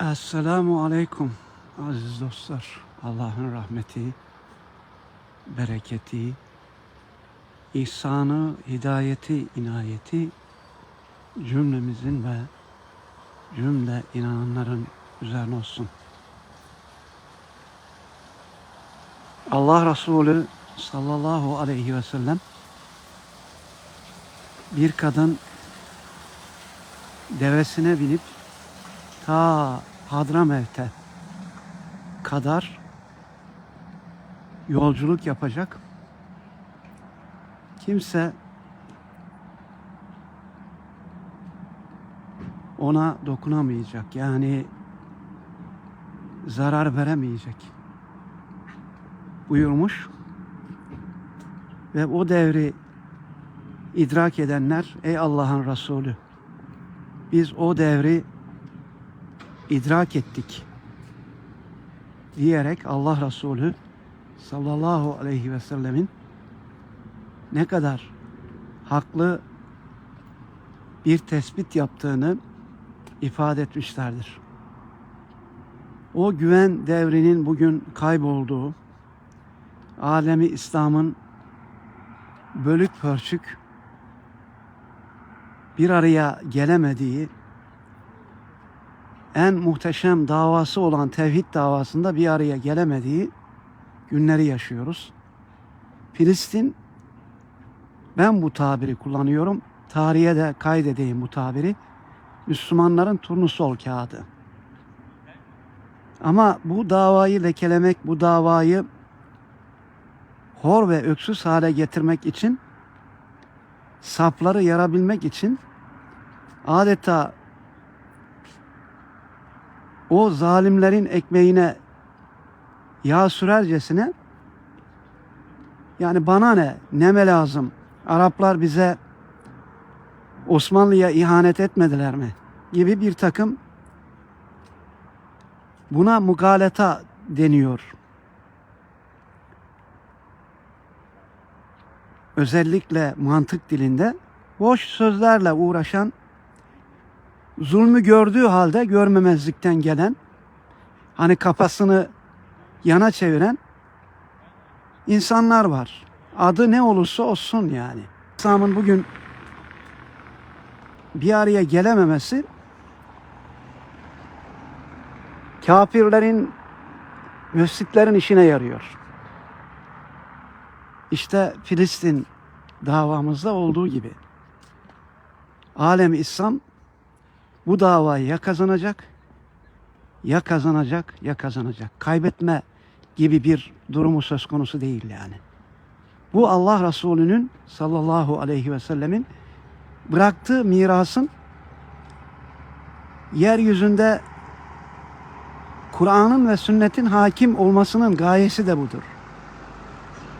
Esselamu Aleyküm aziz dostlar. Allah'ın rahmeti, bereketi, ihsanı, hidayeti, inayeti cümlemizin ve cümle inananların üzerine olsun. Allah Resulü sallallahu aleyhi ve sellem bir kadın devesine binip ta Hadramevt'e kadar yolculuk yapacak. Kimse ona dokunamayacak. Yani zarar veremeyecek. Buyurmuş. Ve o devri idrak edenler ey Allah'ın Resulü biz o devri idrak ettik diyerek Allah Resulü sallallahu aleyhi ve sellemin ne kadar haklı bir tespit yaptığını ifade etmişlerdir. O güven devrinin bugün kaybolduğu, alemi İslam'ın bölük pörçük bir araya gelemediği en muhteşem davası olan tevhid davasında bir araya gelemediği günleri yaşıyoruz. Filistin ben bu tabiri kullanıyorum. Tarihe de kaydedeyim bu tabiri. Müslümanların turnusol kağıdı. Ama bu davayı lekelemek, bu davayı hor ve öksüz hale getirmek için sapları yarabilmek için adeta o zalimlerin ekmeğine yağ sürercesine yani bana ne, neme lazım? Araplar bize Osmanlı'ya ihanet etmediler mi? Gibi bir takım buna mugaleta deniyor. Özellikle mantık dilinde boş sözlerle uğraşan zulmü gördüğü halde görmemezlikten gelen hani kafasını yana çeviren insanlar var. Adı ne olursa olsun yani. İslam'ın bugün bir araya gelememesi kafirlerin, müfsitlerin işine yarıyor. İşte Filistin davamızda olduğu gibi. Alem İslam bu davayı ya kazanacak, ya kazanacak, ya kazanacak. Kaybetme gibi bir durumu söz konusu değil yani. Bu Allah Resulü'nün sallallahu aleyhi ve sellemin bıraktığı mirasın yeryüzünde Kur'an'ın ve sünnetin hakim olmasının gayesi de budur.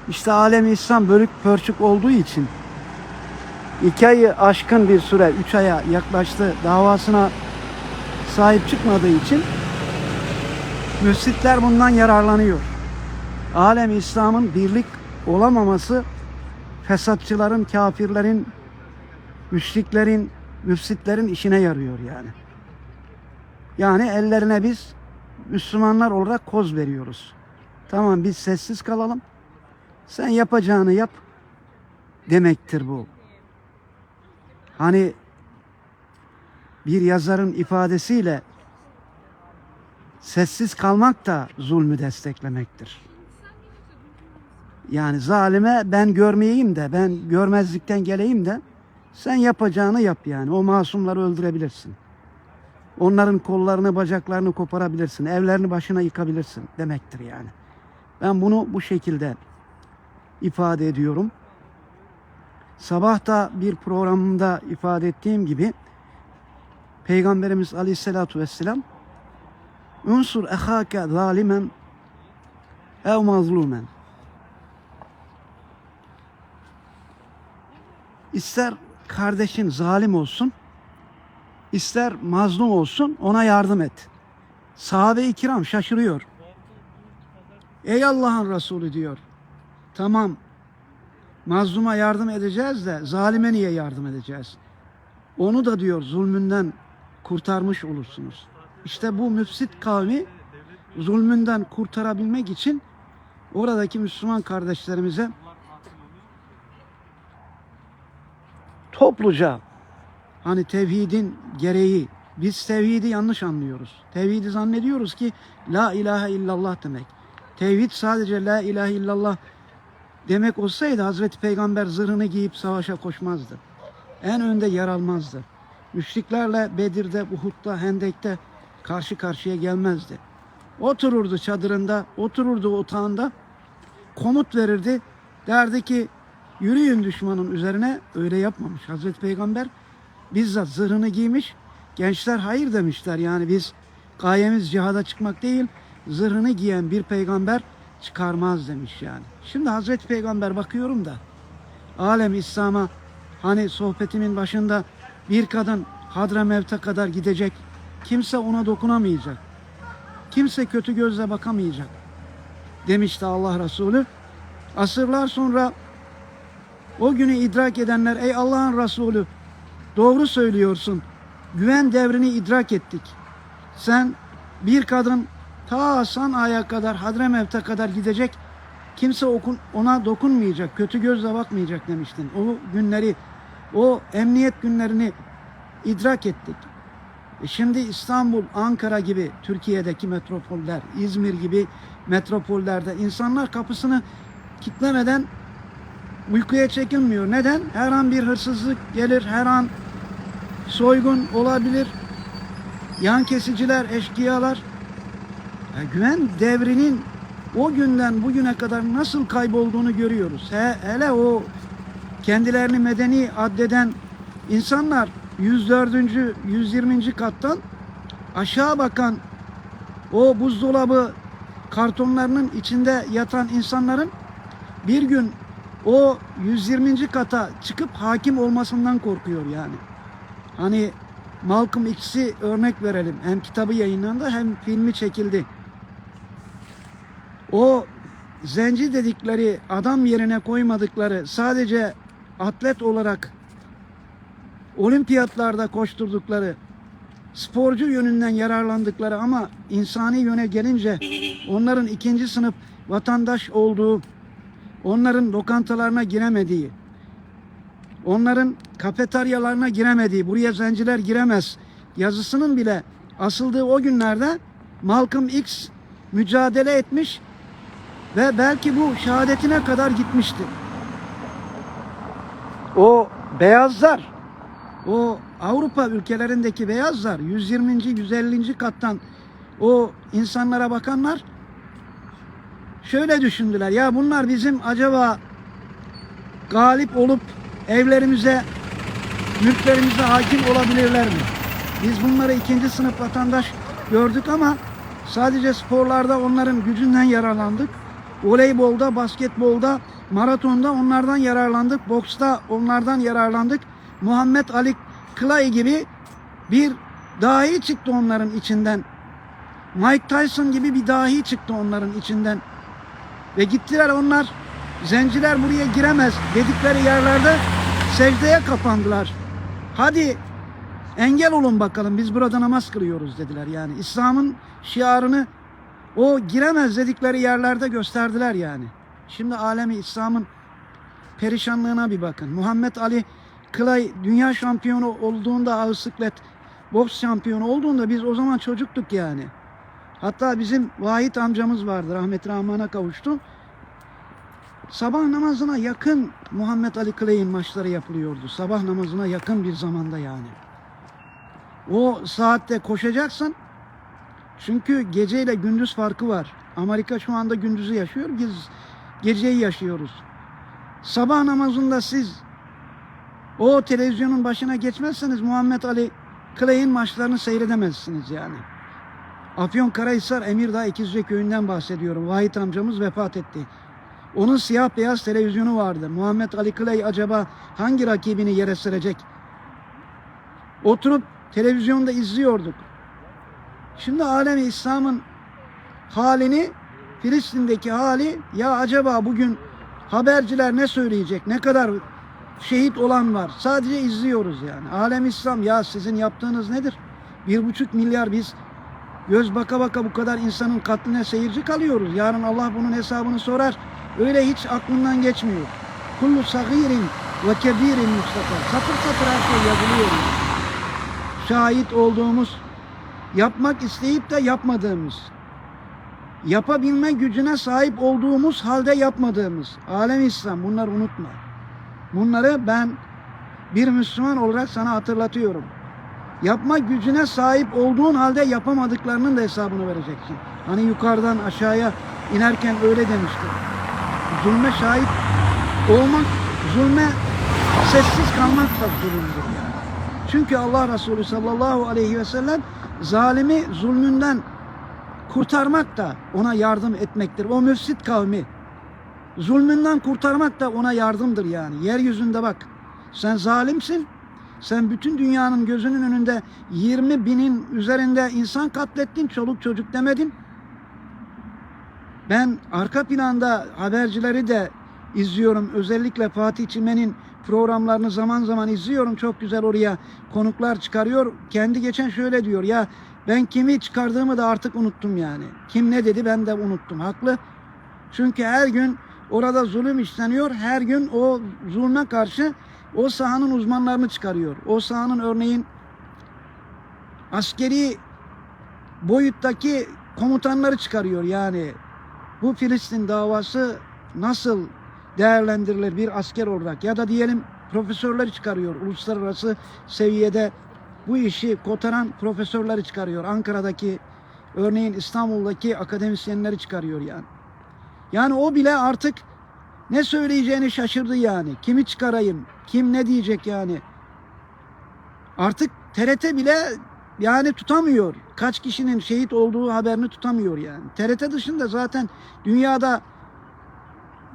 İşte alem İslam bölük pörçük olduğu için iki ayı aşkın bir süre, üç aya yaklaştı davasına sahip çıkmadığı için müsitler bundan yararlanıyor. Alem İslam'ın birlik olamaması fesatçıların, kafirlerin, müşriklerin, müfsitlerin işine yarıyor yani. Yani ellerine biz Müslümanlar olarak koz veriyoruz. Tamam biz sessiz kalalım. Sen yapacağını yap demektir bu. Hani bir yazarın ifadesiyle sessiz kalmak da zulmü desteklemektir. Yani zalime ben görmeyeyim de, ben görmezlikten geleyim de sen yapacağını yap yani. O masumları öldürebilirsin. Onların kollarını, bacaklarını koparabilirsin. Evlerini başına yıkabilirsin demektir yani. Ben bunu bu şekilde ifade ediyorum. Sabah da bir programımda ifade ettiğim gibi Peygamberimiz Aleyhisselatü Vesselam Unsur ehake zalimen ev mazlumen İster kardeşin zalim olsun, ister mazlum olsun ona yardım et. Sahabe-i kiram şaşırıyor. Ey Allah'ın Resulü diyor. Tamam mazluma yardım edeceğiz de zalime niye yardım edeceğiz? Onu da diyor zulmünden kurtarmış olursunuz. işte bu müfsit kavmi zulmünden kurtarabilmek için oradaki Müslüman kardeşlerimize topluca hani tevhidin gereği biz tevhidi yanlış anlıyoruz. Tevhidi zannediyoruz ki la ilahe illallah demek. Tevhid sadece la ilahe illallah demek olsaydı Hazreti Peygamber zırhını giyip savaşa koşmazdı. En önde yer almazdı. Müşriklerle Bedir'de, Uhud'da, Hendek'te karşı karşıya gelmezdi. Otururdu çadırında, otururdu otağında, komut verirdi. Derdi ki yürüyün düşmanın üzerine öyle yapmamış. Hazreti Peygamber bizzat zırhını giymiş. Gençler hayır demişler yani biz gayemiz cihada çıkmak değil zırhını giyen bir peygamber çıkarmaz demiş yani. Şimdi Hazreti Peygamber bakıyorum da alem İslam'a hani sohbetimin başında bir kadın Hadramevt'e kadar gidecek. Kimse ona dokunamayacak. Kimse kötü gözle bakamayacak. Demişti Allah Resulü. Asırlar sonra o günü idrak edenler ey Allah'ın Resulü doğru söylüyorsun. Güven devrini idrak ettik. Sen bir kadın ta Sana'ya kadar Hadramevt'e kadar gidecek. Kimse okun, ona dokunmayacak, kötü gözle bakmayacak demiştin. O günleri, o emniyet günlerini idrak ettik. E şimdi İstanbul, Ankara gibi Türkiye'deki metropoller, İzmir gibi metropollerde insanlar kapısını kitlemeden uykuya çekilmiyor. Neden? Her an bir hırsızlık gelir, her an soygun olabilir. Yan kesiciler, eşkıyalar. Ya güven devrinin o günden bugüne kadar nasıl kaybolduğunu görüyoruz. He, hele o kendilerini medeni addeden insanlar 104. 120. kattan aşağı bakan o buzdolabı kartonlarının içinde yatan insanların bir gün o 120. kata çıkıp hakim olmasından korkuyor yani. Hani Malcolm X'i örnek verelim. Hem kitabı yayınlandı hem filmi çekildi. O zenci dedikleri adam yerine koymadıkları sadece atlet olarak olimpiyatlarda koşturdukları sporcu yönünden yararlandıkları ama insani yöne gelince onların ikinci sınıf vatandaş olduğu, onların lokantalarına giremediği, onların kafeteryalarına giremediği, buraya zenciler giremez yazısının bile asıldığı o günlerde Malcolm X mücadele etmiş ve belki bu şehadetine kadar gitmişti. O beyazlar, o Avrupa ülkelerindeki beyazlar 120. 150. kattan o insanlara bakanlar şöyle düşündüler. Ya bunlar bizim acaba galip olup evlerimize, mülklerimize hakim olabilirler mi? Biz bunları ikinci sınıf vatandaş gördük ama sadece sporlarda onların gücünden yararlandık. Voleybolda, basketbolda, maratonda onlardan yararlandık. Boksta onlardan yararlandık. Muhammed Ali Clay gibi bir dahi çıktı onların içinden. Mike Tyson gibi bir dahi çıktı onların içinden. Ve gittiler onlar zenciler buraya giremez dedikleri yerlerde secdeye kapandılar. Hadi engel olun bakalım biz burada namaz kılıyoruz dediler yani. İslam'ın şiarını o giremez dedikleri yerlerde gösterdiler yani. Şimdi alemi İslam'ın perişanlığına bir bakın. Muhammed Ali Clay dünya şampiyonu olduğunda ağır boks şampiyonu olduğunda biz o zaman çocuktuk yani. Hatta bizim Vahit amcamız vardı rahmetli Rahman'a kavuştu. Sabah namazına yakın Muhammed Ali Clay'in maçları yapılıyordu. Sabah namazına yakın bir zamanda yani. O saatte koşacaksın. Çünkü geceyle gündüz farkı var. Amerika şu anda gündüzü yaşıyor. Biz geceyi yaşıyoruz. Sabah namazında siz o televizyonun başına geçmezseniz Muhammed Ali Clay'in maçlarını seyredemezsiniz yani. Afyonkarahisar Emirdağ İkizce köyünden bahsediyorum. Vahit amcamız vefat etti. Onun siyah beyaz televizyonu vardı. Muhammed Ali Clay acaba hangi rakibini yere serecek? Oturup televizyonda izliyorduk. Şimdi alemi İslam'ın halini Filistin'deki hali ya acaba bugün haberciler ne söyleyecek? Ne kadar şehit olan var? Sadece izliyoruz yani. Alem İslam ya sizin yaptığınız nedir? Bir buçuk milyar biz Göz baka baka bu kadar insanın katline seyirci kalıyoruz. Yarın Allah bunun hesabını sorar. Öyle hiç aklından geçmiyor. Kullu sagirin ve kebirin mustafa. Satır satır her şey yazılıyor. Şahit olduğumuz, yapmak isteyip de yapmadığımız, yapabilme gücüne sahip olduğumuz halde yapmadığımız. Alem İslam bunları unutma. Bunları ben bir Müslüman olarak sana hatırlatıyorum. Yapma gücüne sahip olduğun halde yapamadıklarının da hesabını vereceksin. Hani yukarıdan aşağıya inerken öyle demişti. Zulme şahit olmak, zulme sessiz kalmak da zulümdür yani. Çünkü Allah Resulü sallallahu aleyhi ve sellem zalimi zulmünden kurtarmak da ona yardım etmektir. O müfsit kavmi zulmünden kurtarmak da ona yardımdır yani. Yeryüzünde bak sen zalimsin. Sen bütün dünyanın gözünün önünde 20 binin üzerinde insan katlettin. Çoluk çocuk demedin. Ben arka planda habercileri de izliyorum. Özellikle Fatih Çimen'in programlarını zaman zaman izliyorum. Çok güzel oraya konuklar çıkarıyor. Kendi geçen şöyle diyor ya ben kimi çıkardığımı da artık unuttum yani. Kim ne dedi ben de unuttum. Haklı. Çünkü her gün orada zulüm işleniyor. Her gün o zulme karşı o sahanın uzmanlarını çıkarıyor. O sahanın örneğin askeri boyuttaki komutanları çıkarıyor. Yani bu Filistin davası nasıl değerlendirilir bir asker olarak ya da diyelim profesörleri çıkarıyor. Uluslararası seviyede bu işi kotaran profesörleri çıkarıyor. Ankara'daki örneğin İstanbul'daki akademisyenleri çıkarıyor yani. Yani o bile artık ne söyleyeceğini şaşırdı yani. Kimi çıkarayım? Kim ne diyecek yani? Artık TRT bile yani tutamıyor. Kaç kişinin şehit olduğu haberini tutamıyor yani. TRT dışında zaten dünyada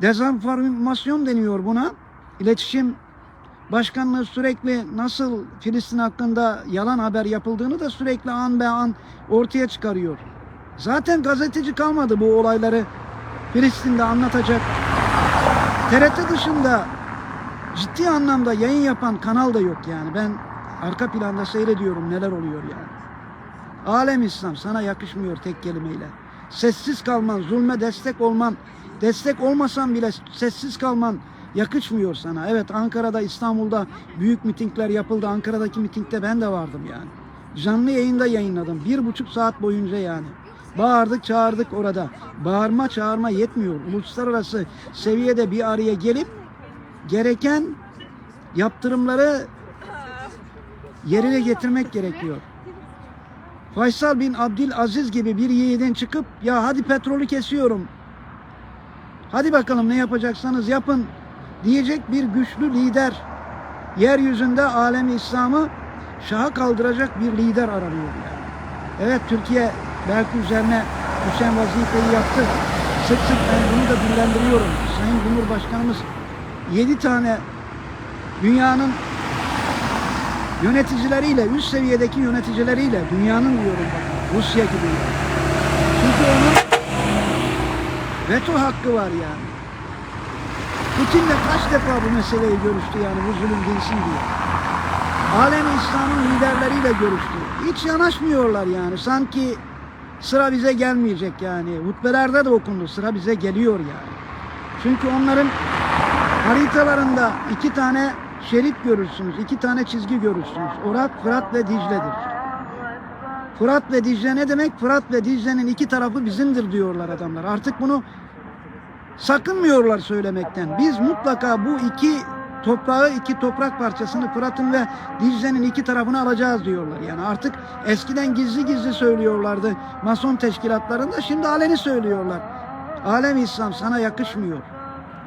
dezenformasyon deniyor buna. İletişim Başkanlığı sürekli nasıl Filistin hakkında yalan haber yapıldığını da sürekli an be an ortaya çıkarıyor. Zaten gazeteci kalmadı bu olayları Filistin'de anlatacak. TRT dışında ciddi anlamda yayın yapan kanal da yok yani. Ben arka planda seyrediyorum neler oluyor yani. Alem İslam sana yakışmıyor tek kelimeyle. Sessiz kalman, zulme destek olman, destek olmasan bile sessiz kalman yakışmıyor sana. Evet Ankara'da, İstanbul'da büyük mitingler yapıldı. Ankara'daki mitingde ben de vardım yani. Canlı yayında yayınladım. Bir buçuk saat boyunca yani. Bağırdık çağırdık orada. Bağırma çağırma yetmiyor. Uluslararası seviyede bir araya gelip gereken yaptırımları yerine getirmek gerekiyor. Faysal bin Abdülaziz gibi bir yiğidin çıkıp ya hadi petrolü kesiyorum. Hadi bakalım ne yapacaksanız yapın diyecek bir güçlü lider. Yeryüzünde alemi İslam'ı şaha kaldıracak bir lider aranıyor. Yani. Evet Türkiye belki üzerine düşen vazifeyi yaptı. Sık sık ben bunu da dillendiriyorum. Sayın Cumhurbaşkanımız 7 tane dünyanın yöneticileriyle, üst seviyedeki yöneticileriyle, dünyanın diyorum Rusya gibi. yani. Çünkü onun veto hakkı var yani. Putin'le kaç defa bu meseleyi görüştü yani bu zulüm dinsin diye. Alem İslam'ın liderleriyle görüştü. Hiç yanaşmıyorlar yani. Sanki sıra bize gelmeyecek yani. Hutbelerde de okundu. Sıra bize geliyor yani. Çünkü onların haritalarında iki tane şerit görürsünüz. iki tane çizgi görürsünüz. Orak, Fırat ve Dicle'dir. Fırat ve Dicle ne demek? Fırat ve Dicle'nin iki tarafı bizimdir diyorlar adamlar. Artık bunu sakınmıyorlar söylemekten. Biz mutlaka bu iki toprağı, iki toprak parçasını Fırat'ın ve Dicle'nin iki tarafını alacağız diyorlar. Yani artık eskiden gizli gizli söylüyorlardı mason teşkilatlarında. Şimdi aleni söylüyorlar. Alem İslam sana yakışmıyor.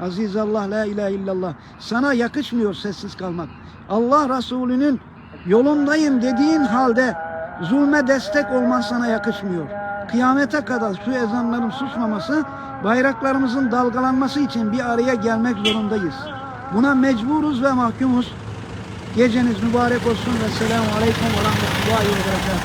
Aziz Allah la ilahe illallah. Sana yakışmıyor sessiz kalmak. Allah Resulü'nün yolundayım dediğin halde zulme destek olman sana yakışmıyor. Kıyamete kadar şu ezanların susmaması, bayraklarımızın dalgalanması için bir araya gelmek zorundayız. Buna mecburuz ve mahkumuz. Geceniz mübarek olsun ve selamun aleyküm ve rahmetullahi ve berekatuhu.